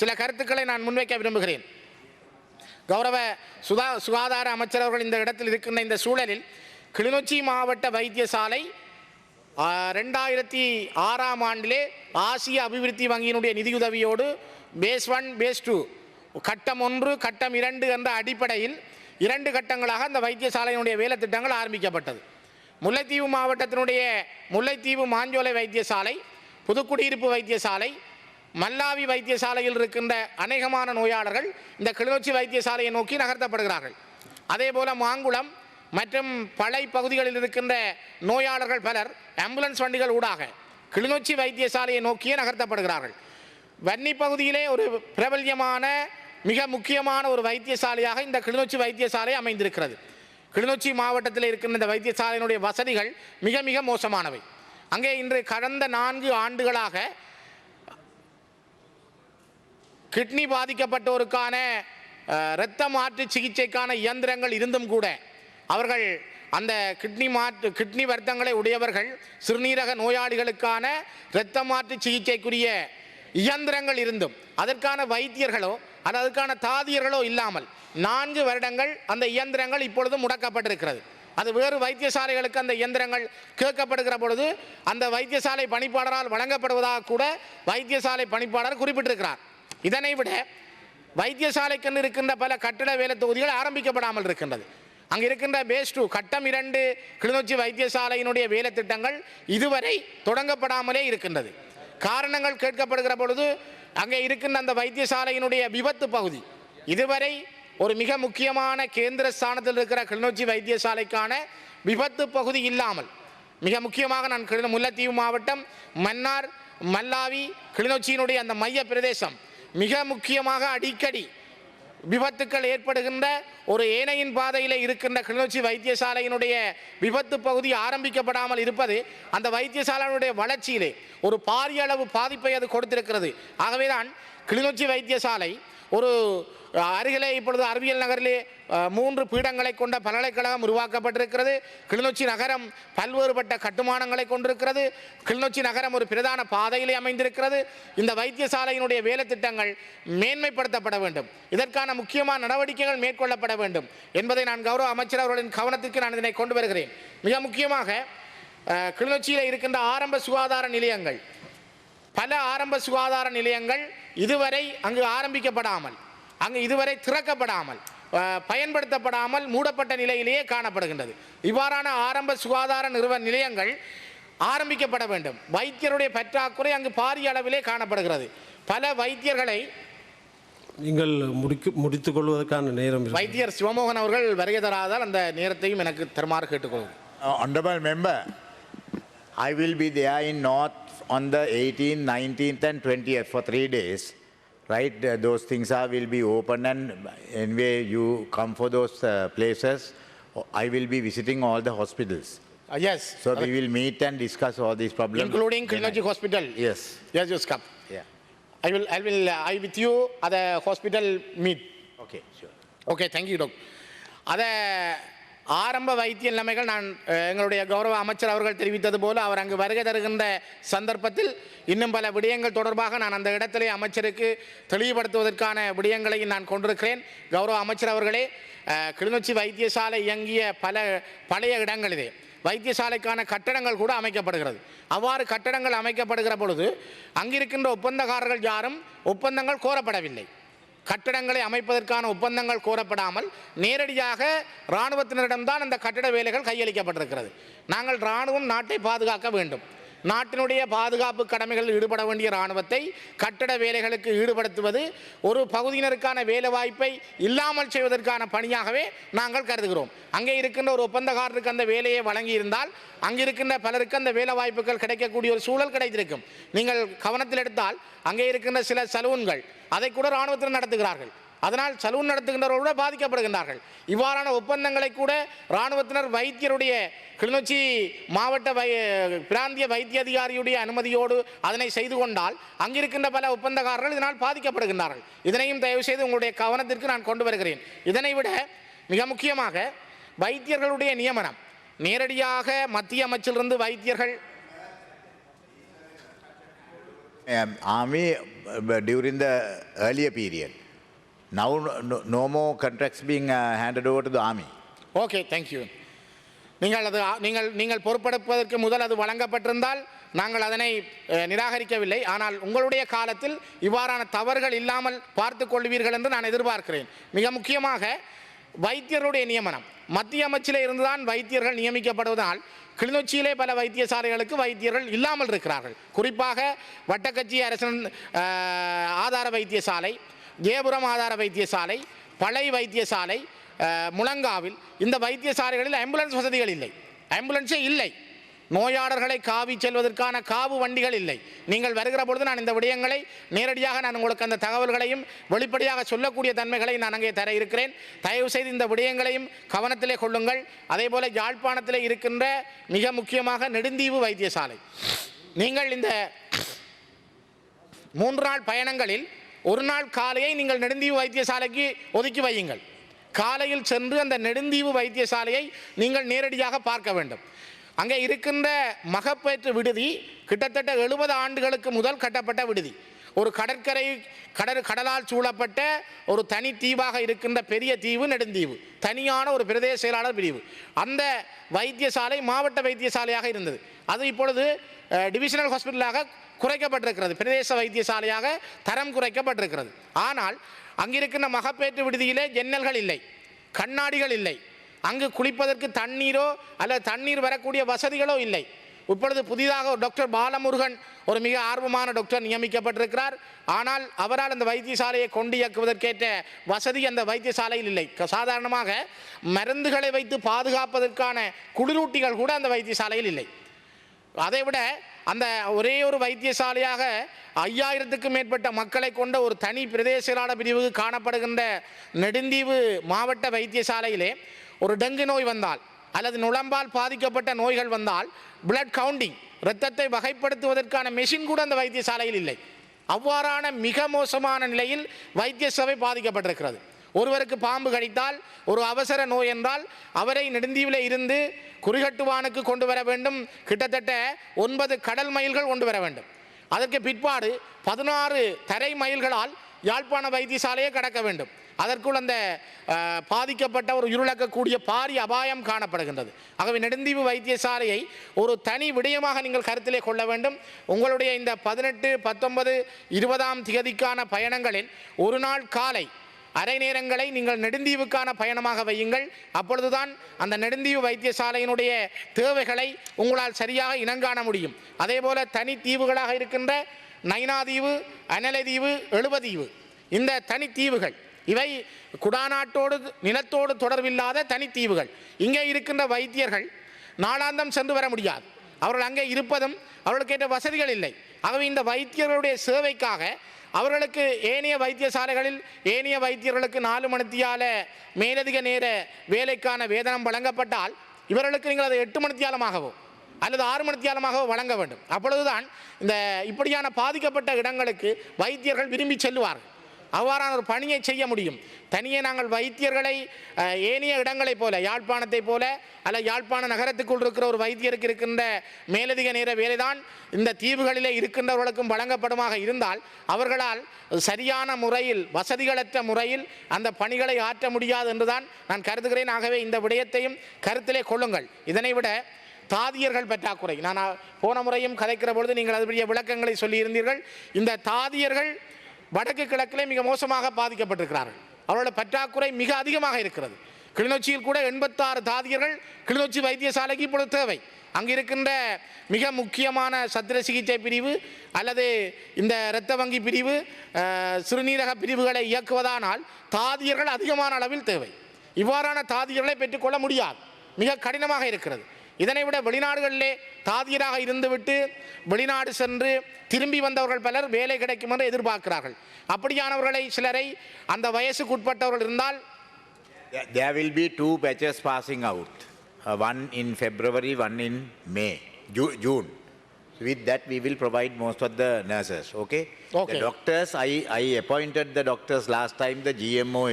சில கருத்துக்களை நான் முன்வைக்க விரும்புகிறேன். கௌரவ சுதா சுகாதார அமைச்சர் அவர்கள் இந்த இடத்தில் இருக்கின்ற இந்த சூழலில் கிளிநொச்சி மாவட்ட வைத்தியசாலை ரெண்டாயிரத்தி ஆறாம் ஆண்டிலே ஆசிய அபிவிருத்தி வங்கியினுடைய நிதியுதவியோடு பேஸ் ஒன் பேஸ் டூ கட்டம் ஒன்று கட்டம் இரண்டு என்ற அடிப்படையில் இரண்டு கட்டங்களாக அந்த வைத்தியசாலையினுடைய வேலை திட்டங்கள் ஆரம்பிக்கப்பட்டது. முல்லைத்தீவு மாவட்டத்தினுடைய முல்லைத்தீவு மாஞ்சோலை வைத்தியசாலை புதுக்குடியிருப்பு வைத்தியசாலை மல்லாவி வைத்தியசாலையில் இருக்கின்ற அநேகமான நோயாளர்கள் இந்த கிளிநொச்சி வைத்தியசாலையை நோக்கி நகர்த்தப்படுகிறார்கள். அதே போல மாங்குளம் மற்றும் பழை பகுதிகளில் இருக்கின்ற நோயாளர்கள் பலர் ஆம்புலன்ஸ் வண்டிகள் ஊடாக கிளிநொச்சி வைத்தியசாலையை நோக்கியே நகர்த்தப்படுகிறார்கள். வன்னி பகுதியிலே ஒரு பிரபல்யமான மிக முக்கியமான ஒரு வைத்தியசாலையாக இந்த கிளிநொச்சி வைத்தியசாலை அமைந்திருக்கிறது. கிளிநொச்சி மாவட்டத்தில் இருக்கின்ற இந்த வைத்தியசாலையினுடைய வசதிகள் மிக மிக மோசமானவை. அங்கே இன்று கடந்த நான்கு ஆண்டுகளாக கிட்னி பாதிக்கப்பட்டோருக்கான இரத்த மாற்று சிகிச்சைக்கான இயந்திரங்கள் இருந்தும் கூட அவர்கள் அந்த கிட்னி மாற்று கிட்னி வருத்தங்களை உடையவர்கள் சிறுநீரக நோயாளிகளுக்கான இரத்த மாற்று சிகிச்சைக்குரிய இயந்திரங்கள் இருந்தும் அதற்கான வைத்தியர்களோ அல்லது அதற்கான தாதியர்களோ இல்லாமல் நான்கு வருடங்கள் அந்த இயந்திரங்கள் இப்பொழுது முடக்கப்பட்டிருக்கிறது. அது வேறு வைத்தியசாலைகளுக்கு அந்த இயந்திரங்கள் கேட்கப்படுகிற பொழுது அந்த வைத்தியசாலை பணிப்பாளரால் வழங்கப்படுவதாக கூட வைத்தியசாலை பணிப்பாளர் குறிப்பிட்டிருக்கிறார். இதனை விட வைத்தியசாலைக்கென்று இருக்கின்ற பல கட்டிட வேலை தொகுதிகள் ஆரம்பிக்கப்படாமல் இருக்கின்றது. அங்கே இருக்கின்ற பேஸ் டூ கட்டம் இரண்டு கிளிநொச்சி வைத்தியசாலையினுடைய வேலை திட்டங்கள் இதுவரை தொடங்கப்படாமலே இருக்கின்றது. காரணங்கள் கேட்கப்படுகிற பொழுது அங்கே இருக்கின்ற அந்த வைத்தியசாலையினுடைய விபத்து பகுதி இதுவரை ஒரு மிக முக்கியமான கேந்திர ஸ்தானத்தில் இருக்கிற கிளிநொச்சி வைத்தியசாலைக்கான விபத்து பகுதி இல்லாமல் மிக முக்கியமாக நான் கிளி முல்லைத்தீவு மாவட்டம் மன்னார் மல்லாவி கிளிநொச்சியினுடைய அந்த மைய பிரதேசம் மிக முக்கியமாக அடிக்கடி விபத்துக்கள் ஏற்படுகின்ற ஒரு ஏனையின் பாதையில் இருக்கின்ற கிளிநொச்சி வைத்தியசாலையினுடைய விபத்து பகுதி ஆரம்பிக்கப்படாமல் இருப்பது அந்த வைத்தியசாலையினுடைய வளர்ச்சியிலே ஒரு பாரிய அளவு பாதிப்பை அது கொடுத்திருக்கிறது. ஆகவேதான் கிளிநொச்சி வைத்தியசாலை ஒரு அருகிலே இப்பொழுது அறிவியல் நகரிலே மூன்று பீடங்களை கொண்ட பல்கலைக்கழகம் உருவாக்கப்பட்டிருக்கிறது. கிளிநொச்சி நகரம் பல்வேறுபட்ட கட்டுமானங்களை கொண்டிருக்கிறது. கிளிநொச்சி நகரம் ஒரு பிரதான பாதையிலே அமைந்திருக்கிறது. இந்த வைத்தியசாலையினுடைய வேலை திட்டங்கள் மேன்மைப்படுத்தப்பட வேண்டும். இதற்கான முக்கியமான நடவடிக்கைகள் மேற்கொள்ளப்பட வேண்டும் என்பதை நான் கௌரவ அமைச்சர் அவர்களின் கவனத்திற்கு நான் இதனை கொண்டு வருகிறேன். மிக முக்கியமாக கிளிநொச்சியில் இருக்கின்ற ஆரம்ப சுகாதார நிலையங்கள் பல ஆரம்ப சுகாதார நிலையங்கள் இதுவரை அங்கு ஆரம்பிக்கப்படாமல் அங்கு இதுவரை திறக்கப்படாமல் பயன்படுத்தப்படாமல் மூடப்பட்ட நிலையிலேயே காணப்படுகின்றது. இவ்வாறான ஆரம்ப சுகாதார நிறுவன நிலையங்கள் ஆரம்பிக்கப்பட வேண்டும். வைத்தியருடைய பற்றாக்குறை அங்கு பாரிய அளவிலே காணப்படுகிறது. பல வைத்தியர்களை நீங்கள் முடிக்க முடித்துக் கொள்வதற்கான நேரம். வைத்தியர் சிவமோகன் அவர்கள் வருகை தராதால் அந்த நேரத்தையும் எனக்கு தருமாறு கேட்டுக்கொள்கிறேன். Uh, Honorable member, I will be there in North on the 18th, 19th and 20th for three days, right? Uh, those things are will be open and anyway you come for those uh, places. I will be visiting all the hospitals. Uh, yes. So we will meet and discuss all these problems. Including Trilogy Hospital. Yes. Yes, just come. Yeah. I will, I will, uh, I with you at the hospital meet. Okay, sure. Okay, thank you, doctor. Are ஆரம்ப வைத்திய நிலைமைகள் நான் எங்களுடைய கௌரவ அமைச்சர் அவர்கள் தெரிவித்தது போல அவர் அங்கு வருகை தருகின்ற சந்தர்ப்பத்தில் இன்னும் பல விடயங்கள் தொடர்பாக நான் அந்த இடத்திலே அமைச்சருக்கு தெளிவுபடுத்துவதற்கான விடயங்களையும் நான் கொண்டிருக்கிறேன். கௌரவ அமைச்சர் அவர்களே கிளிநொச்சி வைத்தியசாலை இயங்கிய பல பழைய இடங்களிலே வைத்தியசாலைக்கான கட்டடங்கள் கூட அமைக்கப்படுகிறது. அவ்வாறு கட்டடங்கள் அமைக்கப்படுகிற பொழுது அங்கிருக்கின்ற ஒப்பந்தக்காரர்கள் யாரும் ஒப்பந்தங்கள் கோரப்படவில்லை. கட்டடங்களை அமைப்பதற்கான ஒப்பந்தங்கள் கோரப்படாமல் நேரடியாக இராணுவத்தினரிடம்தான் அந்த கட்டட வேலைகள் கையளிக்கப்பட்டிருக்கிறது. நாங்கள் இராணுவம் நாட்டை பாதுகாக்க வேண்டும். நாட்டினுடைய பாதுகாப்பு கடமைகளில் ஈடுபட வேண்டிய இராணுவத்தை கட்டட வேலைகளுக்கு ஈடுபடுத்துவது ஒரு பகுதியினருக்கான வேலைவாய்ப்பை இல்லாமல் செய்வதற்கான பணியாகவே நாங்கள் கருதுகிறோம். அங்கே இருக்கின்ற ஒரு ஒப்பந்தக்காரருக்கு அந்த வேலையை வழங்கியிருந்தால் அங்கிருக்கின்ற பலருக்கு அந்த வேலை வாய்ப்புகள் கிடைக்கக்கூடிய ஒரு சூழல் கிடைத்திருக்கும். நீங்கள் கவனத்தில் எடுத்தால் அங்கே இருக்கின்ற சில சலூன்கள் அதை கூட இராணுவத்தினர் நடத்துகிறார்கள். அதனால் சலூன் நடத்துகின்றவர்கள் கூட பாதிக்கப்படுகின்றார்கள். இவ்வாறான ஒப்பந்தங்களை கூட இராணுவத்தினர் வைத்தியருடைய கிளிநொச்சி மாவட்ட வை பிராந்திய வைத்திய அதிகாரியுடைய அனுமதியோடு அதனை செய்து கொண்டால் அங்கிருக்கின்ற பல ஒப்பந்தக்காரர்கள் இதனால் பாதிக்கப்படுகின்றார்கள். இதனையும் தயவு செய்து உங்களுடைய கவனத்திற்கு நான் கொண்டு வருகிறேன். இதனை விட மிக முக்கியமாக வைத்தியர்களுடைய நியமனம். நேரடியாக மத்திய அமைச்சிலிருந்து வைத்தியர்கள் um, army uh, during the earlier period. Now, no, no more contracts being uh, handed over to the army. Okay thank you நீங்கள் அது நீங்கள் நீங்கள் பொறுப்பெடுப்பதற்கு முதல் அது வழங்கப்பட்டிருந்தால் நாங்கள் அதனை நிராகரிக்கவில்லை. ஆனால் உங்களுடைய காலத்தில் இவ்வாறான தவறுகள் இல்லாமல் பார்த்து கொள்வீர்கள் என்று நான் எதிர்பார்க்கிறேன். மிக முக்கியமாக வைத்தியருடைய நியமனம். மத்திய அமைச்சிலே இருந்துதான் வைத்தியர்கள் நியமிக்கப்படுவதால் கிளிநொச்சியிலே பல வைத்தியசாலைகளுக்கு வைத்தியர்கள் இல்லாமல் இருக்கிறார்கள். குறிப்பாக வட்டக்கச்சி அரசன் ஆதார வைத்தியசாலை ஜெயபுரம் ஆதார வைத்தியசாலை பழை வைத்தியசாலை முழங்காவில் இந்த வைத்தியசாலைகளில் ஆம்புலன்ஸ் வசதிகள் இல்லை. ஆம்புலன்ஸே இல்லை. நோயாளர்களை காவி செல்வதற்கான காவு வண்டிகள் இல்லை. நீங்கள் வருகிற பொழுது நான் இந்த விடயங்களை நேரடியாக நான் உங்களுக்கு அந்த தகவல்களையும் வெளிப்படையாக சொல்லக்கூடிய தன்மைகளை நான் அங்கே தர இருக்கிறேன். தயவு செய்து இந்த விடயங்களையும் கவனத்திலே கொள்ளுங்கள். அதே போல யாழ்ப்பாணத்திலே இருக்கின்ற மிக முக்கியமாக நெடுந்தீவு வைத்தியசாலை. நீங்கள் இந்த மூன்று நாள் பயணங்களில் ஒரு நாள் காலையை நீங்கள் நெடுந்தீவு வைத்தியசாலைக்கு ஒதுக்கி வையுங்கள். காலையில் சென்று அந்த நெடுந்தீவு வைத்தியசாலையை நீங்கள் நேரடியாக பார்க்க வேண்டும். அங்கே இருக்கின்ற மகப்பேற்று விடுதி கிட்டத்தட்ட எழுபது ஆண்டுகளுக்கு முதல் கட்டப்பட்ட விடுதி. ஒரு கடற்கரை கடல் கடலால் சூழப்பட்ட ஒரு தனி தீவாக இருக்கின்ற பெரிய தீவு நெடுந்தீவு. தனியான ஒரு பிரதேச செயலாளர் பிரிவு. அந்த வைத்தியசாலை மாவட்ட வைத்தியசாலையாக இருந்தது. அது இப்பொழுது டிவிஷனல் ஹாஸ்பிட்டலாக குறைக்கப்பட்டிருக்கிறது. பிரதேச வைத்தியசாலையாக தரம் குறைக்கப்பட்டிருக்கிறது. ஆனால் அங்கிருக்கின்ற மகப்பேற்று விடுதியிலே ஜன்னல்கள் இல்லை கண்ணாடிகள் இல்லை. அங்கு குளிப்பதற்கு தண்ணீரோ அல்லது தண்ணீர் வரக்கூடிய வசதிகளோ இல்லை. இப்பொழுது புதிதாக ஒரு டாக்டர் பாலமுருகன் ஒரு மிக ஆர்வமான டாக்டர் நியமிக்கப்பட்டிருக்கிறார். ஆனால் அவரால் அந்த வைத்தியசாலையை கொண்டு இயக்குவதற்கேற்ற வசதி அந்த வைத்தியசாலையில் இல்லை. சாதாரணமாக மருந்துகளை வைத்து பாதுகாப்பதற்கான குளிரூட்டிகள் கூட அந்த வைத்தியசாலையில் இல்லை. அதைவிட அந்த ஒரே ஒரு வைத்தியசாலையாக ஐயாயிரத்துக்கும் மேற்பட்ட மக்களை கொண்ட ஒரு தனி பிரதேச பிரிவுக்கு காணப்படுகின்ற நெடுந்தீவு மாவட்ட வைத்தியசாலையிலே ஒரு டெங்கு நோய் வந்தால் அல்லது நுழம்பால் பாதிக்கப்பட்ட நோய்கள் வந்தால் பிளட் கவுண்டிங் இரத்தத்தை வகைப்படுத்துவதற்கான மெஷின் கூட அந்த வைத்தியசாலையில் இல்லை. அவ்வாறான மிக மோசமான நிலையில் வைத்திய சேவை பாதிக்கப்பட்டிருக்கிறது. ஒருவருக்கு பாம்பு கடித்தால் ஒரு அவசர நோய் என்றால் அவரை நெடுந்தீவில் இருந்து குறிகட்டுவானுக்கு கொண்டு வர வேண்டும். கிட்டத்தட்ட ஒன்பது கடல் மைல்கள் கொண்டு வர வேண்டும். அதற்கு பிற்பாடு பதினாறு தரை மைல்களால் யாழ்ப்பாண வைத்தியசாலையை கடக்க வேண்டும். அதற்குள் அந்த பாதிக்கப்பட்ட ஒரு இருளக்கக்கூடிய பாரிய அபாயம் காணப்படுகின்றது. ஆகவே நெடுந்தீவு வைத்தியசாலையை ஒரு தனி விடயமாக நீங்கள் கருத்திலே கொள்ள வேண்டும். உங்களுடைய இந்த பதினெட்டு பத்தொன்பது இருபதாம் திகதிக்கான பயணங்களில் ஒரு நாள் காலை அரை நேரங்களை நீங்கள் நெடுந்தீவுக்கான பயணமாக வையுங்கள். அப்பொழுதுதான் அந்த நெடுந்தீவு வைத்தியசாலையினுடைய தேவைகளை உங்களால் சரியாக இனங்காண முடியும். அதே போல தனி தீவுகளாக இருக்கின்ற நைனாதீவு அனலதீவு எழுபதீவு. இந்த தனித்தீவுகள் இவை குடாநாட்டோடு நிலத்தோடு தொடர்பில்லாத தனித்தீவுகள். இங்கே இருக்கின்ற வைத்தியர்கள் நாளாந்தம் சென்று வர முடியாது. அவர்கள் அங்கே இருப்பதும் அவர்களுக்கு ஏற்ற வசதிகள் இல்லை. ஆகவே இந்த வைத்தியர்களுடைய சேவைக்காக அவர்களுக்கு ஏனைய வைத்தியசாலைகளில் ஏனைய வைத்தியர்களுக்கு நாலு மணித்தியால மேலதிக நேர வேலைக்கான வேதனம் வழங்கப்பட்டால் இவர்களுக்கு நீங்கள் அதை எட்டு மணித்தியாலமாகவோ அல்லது ஆறு மணித்தியாலமாகவோ வழங்க வேண்டும். அப்பொழுதுதான் இந்த இப்படியான பாதிக்கப்பட்ட இடங்களுக்கு வைத்தியர்கள் விரும்பி செல்லுவார்கள். அவ்வாறான ஒரு பணியை செய்ய முடியும். தனியே நாங்கள் வைத்தியர்களை ஏனைய இடங்களைப் போல யாழ்ப்பாணத்தைப் போல அல்ல யாழ்ப்பாண நகரத்துக்குள் இருக்கிற ஒரு வைத்தியருக்கு இருக்கின்ற மேலதிக நேர வேலைதான் இந்த தீவுகளிலே இருக்கின்றவர்களுக்கும் வழங்கப்படுமாக இருந்தால் அவர்களால் சரியான முறையில் வசதிகளற்ற முறையில் அந்த பணிகளை ஆற்ற முடியாது என்றுதான் நான் கருதுகிறேன். ஆகவே இந்த விடயத்தையும் கருத்திலே கொள்ளுங்கள். இதனை விட தாதியர்கள் பற்றாக்குறை. நான் போன முறையும் கதைக்கிற பொழுது நீங்கள் அதுபடிய விளக்கங்களை சொல்லியிருந்தீர்கள். இந்த தாதியர்கள் வடக்கு கிழக்கிலே மிக மோசமாக பாதிக்கப்பட்டிருக்கிறார்கள். அவர்களோட பற்றாக்குறை மிக அதிகமாக இருக்கிறது. கிளிநொச்சியில் கூட எண்பத்தாறு தாதியர்கள் கிளிநொச்சி வைத்தியசாலைக்கு இப்பொழுது தேவை. அங்கு இருக்கின்ற மிக முக்கியமான சத்திர சிகிச்சை பிரிவு அல்லது இந்த இரத்த வங்கி பிரிவு சிறுநீரக பிரிவுகளை இயக்குவதானால் தாதியர்கள் அதிகமான அளவில் தேவை. இவ்வாறான தாதியர்களை பெற்றுக்கொள்ள முடியாது. மிக கடினமாக இருக்கிறது. இதனை விட வெளிநாடுகளிலே தாதியராக இருந்துவிட்டு வெளிநாடு சென்று திரும்பி வந்தவர்கள் பலர் வேலை கிடைக்கும் என்று எதிர்பார்க்கிறார்கள் அப்படியானவர்களை சிலரை அந்த வயசுக்குட்பட்டவர்கள் இருந்தால் There- There will be two batches passing out, uh, one in February, one in May, Ju- June. With that, we will provide most of the nurses, okay? Okay. The doctors, I, I appointed the doctors last time, the GMO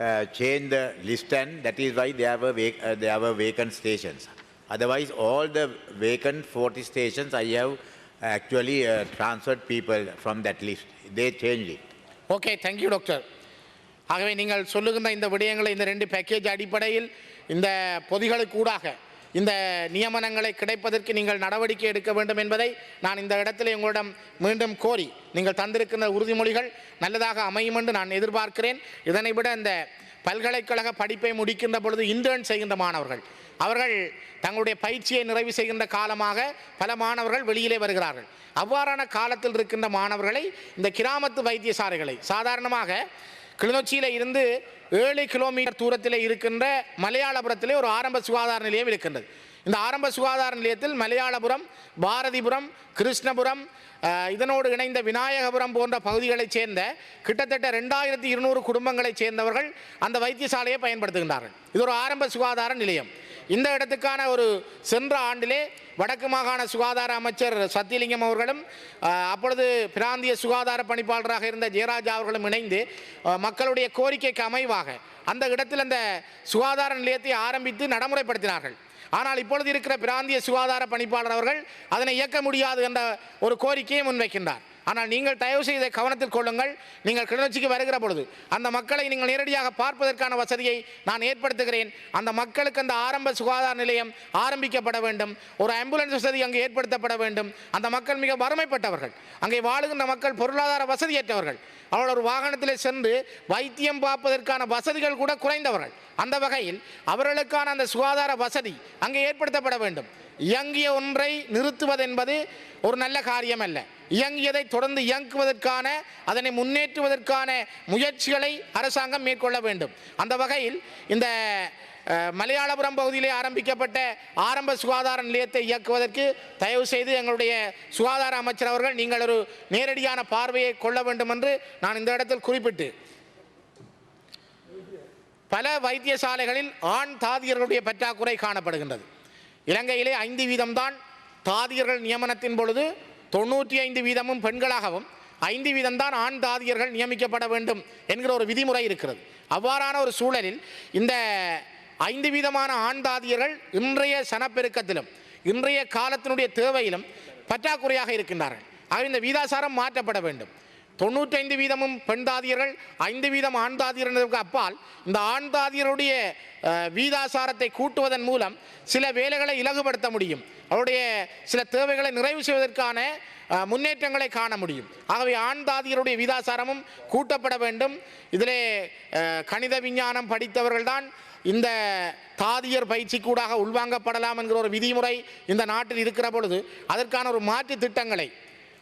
uh, changed the list and that is why there were, vac- uh, there were vacant stations. Otherwise, all the vacant 40 stations, I have actually uh, transferred people from that list. They changed it. Okay thank you doctor ஆகவே நீங்கள் சொல்லுகின்ற இந்த விடயங்களை இந்த ரெண்டு package அடிப்படையில் இந்த பொதிகளுக்கூடாக இந்த நியமனங்களை கிடைப்பதற்கு நீங்கள் நடவடிக்கை எடுக்க வேண்டும் என்பதை நான் இந்த இடத்திலே உங்களிடம் மீண்டும் கோரி நீங்கள் தந்திருக்கின்ற உறுதிமொழிகள் நல்லதாக அமையும் என்று நான் எதிர்பார்க்கிறேன் இதனை விட இந்த பல்கலைக்கழக படிப்பை முடிக்கின்ற பொழுது இன்டர்ன் செய்கின்ற மாணவர்கள். அவர்கள் தங்களுடைய பயிற்சியை நிறைவு செய்கின்ற காலமாக பல மாணவர்கள் வெளியிலே வருகிறார்கள். அவ்வாறான காலத்தில் இருக்கின்ற மாணவர்களை இந்த கிராமத்து வைத்தியசாலைகளை சாதாரணமாக கிளிநொச்சியில் இருந்து ஏழு கிலோமீட்டர் தூரத்தில் இருக்கின்ற மலையாளபுரத்திலே ஒரு ஆரம்ப சுகாதார நிலையம் இருக்கின்றது. இந்த ஆரம்ப சுகாதார நிலையத்தில் மலையாளபுரம் பாரதிபுரம் கிருஷ்ணபுரம் இதனோடு இணைந்த விநாயகபுரம் போன்ற பகுதிகளைச் சேர்ந்த கிட்டத்தட்ட ரெண்டாயிரத்தி இருநூறு குடும்பங்களைச் சேர்ந்தவர்கள் அந்த வைத்தியசாலையை பயன்படுத்துகின்றார்கள். இது ஒரு ஆரம்ப சுகாதார நிலையம். இந்த இடத்துக்கான ஒரு சென்ற ஆண்டிலே வடக்கு மாகாண சுகாதார அமைச்சர் சத்தியலிங்கம் அவர்களும் அப்பொழுது பிராந்திய சுகாதார பணிப்பாளராக இருந்த ஜெயராஜா அவர்களும் இணைந்து மக்களுடைய கோரிக்கைக்கு அமைவாக அந்த இடத்தில் அந்த சுகாதார நிலையத்தை ஆரம்பித்து நடைமுறைப்படுத்தினார்கள். ஆனால் இப்பொழுது இருக்கிற பிராந்திய சுகாதார பணிப்பாளர் அவர்கள் அதனை இயக்க முடியாது என்ற ஒரு கோரிக்கையை முன்வைக்கின்றார். ஆனால் நீங்கள் தயவு செய்த கவனத்தில் கொள்ளுங்கள். நீங்கள் கிளிநொச்சிக்கு வருகிற பொழுது அந்த மக்களை நீங்கள் நேரடியாக பார்ப்பதற்கான வசதியை நான் ஏற்படுத்துகிறேன். அந்த மக்களுக்கு அந்த ஆரம்ப சுகாதார நிலையம் ஆரம்பிக்கப்பட வேண்டும். ஒரு ஆம்புலன்ஸ் வசதி அங்கே ஏற்படுத்தப்பட வேண்டும். அந்த மக்கள் மிக வறுமைப்பட்டவர்கள். அங்கே வாழுகின்ற மக்கள் பொருளாதார வசதியற்றவர்கள். அவர்கள் ஒரு வாகனத்தில் சென்று வைத்தியம் பார்ப்பதற்கான வசதிகள் கூட குறைந்தவர்கள். அந்த வகையில் அவர்களுக்கான அந்த சுகாதார வசதி அங்கே ஏற்படுத்தப்பட வேண்டும். இயங்கிய ஒன்றை நிறுத்துவதென்பது ஒரு நல்ல காரியம் அல்ல இயங்கியதை தொடர்ந்து இயங்குவதற்கான அதனை முன்னேற்றுவதற்கான முயற்சிகளை அரசாங்கம் மேற்கொள்ள வேண்டும். அந்த வகையில் இந்த மலையாளபுரம் பகுதியிலே ஆரம்பிக்கப்பட்ட ஆரம்ப சுகாதார நிலையத்தை இயக்குவதற்கு தயவு செய்து எங்களுடைய சுகாதார அமைச்சர் அவர்கள் நீங்கள் ஒரு நேரடியான பார்வையை கொள்ள வேண்டும் என்று நான் இந்த இடத்தில் குறிப்பிட்டு பல வைத்தியசாலைகளில் ஆண் தாதியர்களுடைய பற்றாக்குறை காணப்படுகின்றது. இலங்கையிலே ஐந்து வீதம்தான் தாதியர்கள் நியமனத்தின் பொழுது தொண்ணூற்றி ஐந்து வீதமும் பெண்களாகவும் ஐந்து வீதம்தான் ஆண் தாதியர்கள் நியமிக்கப்பட வேண்டும் என்கிற ஒரு விதிமுறை இருக்கிறது. அவ்வாறான ஒரு சூழலில் இந்த ஐந்து வீதமான ஆண் தாதியர்கள் இன்றைய சனப்பெருக்கத்திலும் இன்றைய காலத்தினுடைய தேவையிலும் பற்றாக்குறையாக இருக்கின்றார்கள். ஆக இந்த வீதாசாரம் மாற்றப்பட வேண்டும். தொண்ணூற்றைந்து வீதமும் பெண் தாதியர்கள் ஐந்து வீதம் ஆண் தாதியர்களுக்கு அப்பால் இந்த ஆண் தாதியருடைய வீதாசாரத்தை கூட்டுவதன் மூலம் சில வேலைகளை இலகுபடுத்த முடியும். அவருடைய சில தேவைகளை நிறைவு செய்வதற்கான முன்னேற்றங்களை காண முடியும். ஆகவே ஆண் தாதியருடைய வீதாசாரமும் கூட்டப்பட வேண்டும். இதிலே கணித விஞ்ஞானம் படித்தவர்கள்தான் இந்த தாதியர் பயிற்சிக்கூடாக உள்வாங்கப்படலாம் என்கிற ஒரு விதிமுறை இந்த நாட்டில் இருக்கிற பொழுது அதற்கான ஒரு மாற்று திட்டங்களை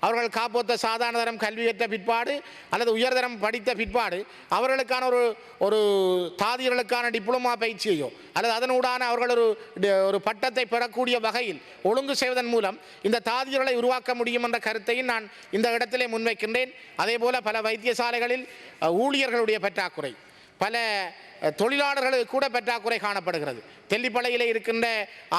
அவர்கள் காப்போத்த சாதாரண தரம் கல்வியற்ற பிற்பாடு அல்லது உயர்தரம் படித்த பிற்பாடு அவர்களுக்கான ஒரு ஒரு தாதியர்களுக்கான டிப்ளமா பயிற்சியையோ அல்லது அதனூடான அவர்கள் ஒரு ஒரு பட்டத்தை பெறக்கூடிய வகையில் ஒழுங்கு செய்வதன் மூலம் இந்த தாதியர்களை உருவாக்க முடியும் என்ற கருத்தையும் நான் இந்த இடத்திலே முன்வைக்கின்றேன். அதே போல பல வைத்தியசாலைகளில் ஊழியர்களுடைய பற்றாக்குறை. பல தொழிலாளர்களுக்கு கூட பற்றாக்குறை காணப்படுகிறது. தெல்லிப்பளையில் இருக்கின்ற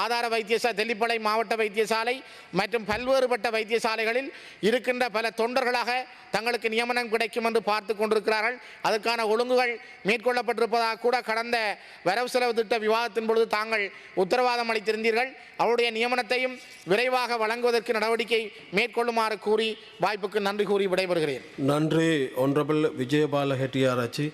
ஆதார வைத்தியசாலை தெல்லிப்பளை மாவட்ட வைத்தியசாலை மற்றும் பல்வேறுபட்ட வைத்தியசாலைகளில் இருக்கின்ற பல தொண்டர்களாக தங்களுக்கு நியமனம் கிடைக்கும் என்று பார்த்து கொண்டிருக்கிறார்கள். அதற்கான ஒழுங்குகள் மேற்கொள்ளப்பட்டிருப்பதாக கூட கடந்த வரவு செலவு திட்ட விவாதத்தின் பொழுது தாங்கள் உத்தரவாதம் அளித்திருந்தீர்கள். அவருடைய நியமனத்தையும் விரைவாக வழங்குவதற்கு நடவடிக்கை மேற்கொள்ளுமாறு கூறி வாய்ப்புக்கு நன்றி கூறி விடைபெறுகிறேன். நன்றி ஒன்றபிள் விஜயபால ஹெட்டியாராச்சி.